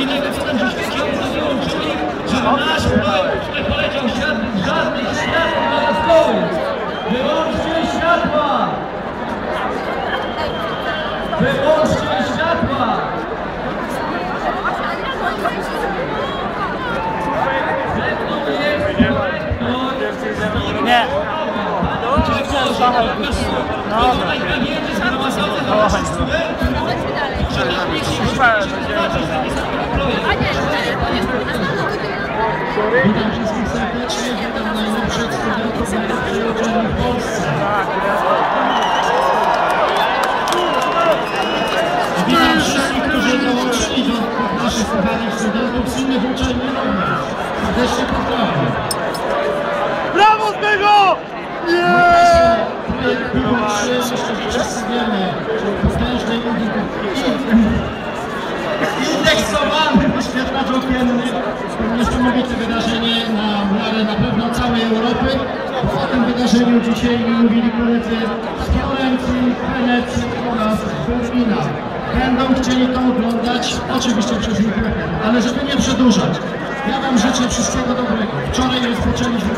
jedynego co nam się świeciło, to wyłączyli, żeby nasz projekt nie poleciał świat- żadnych światła na stoły. Wyłączcie światła! Wyłączcie światła! Nie. Tutaj prawiecie zgromadzone Witam wszystkich serdecznie, witam najlepszych studentów uczelni w Polsce. Witam wszystkich, którzy dołączyli do naszych kochanych studentów z innych. Serdecznie pozdrawiam. Brawo z tego! Projekt Google 3, myślę, że wszyscy wiemy, okienny. Niesamowite wydarzenie na miarę na pewno całej Europy. O tym wydarzeniu dzisiaj mówili koledzy z Florencji, Wenecji oraz Berlina. Będą chcieli to oglądać, oczywiście przez internet, ale żeby nie przedłużać. Ja Wam życzę wszystkiego dobrego. Wczoraj rozpoczęliśmy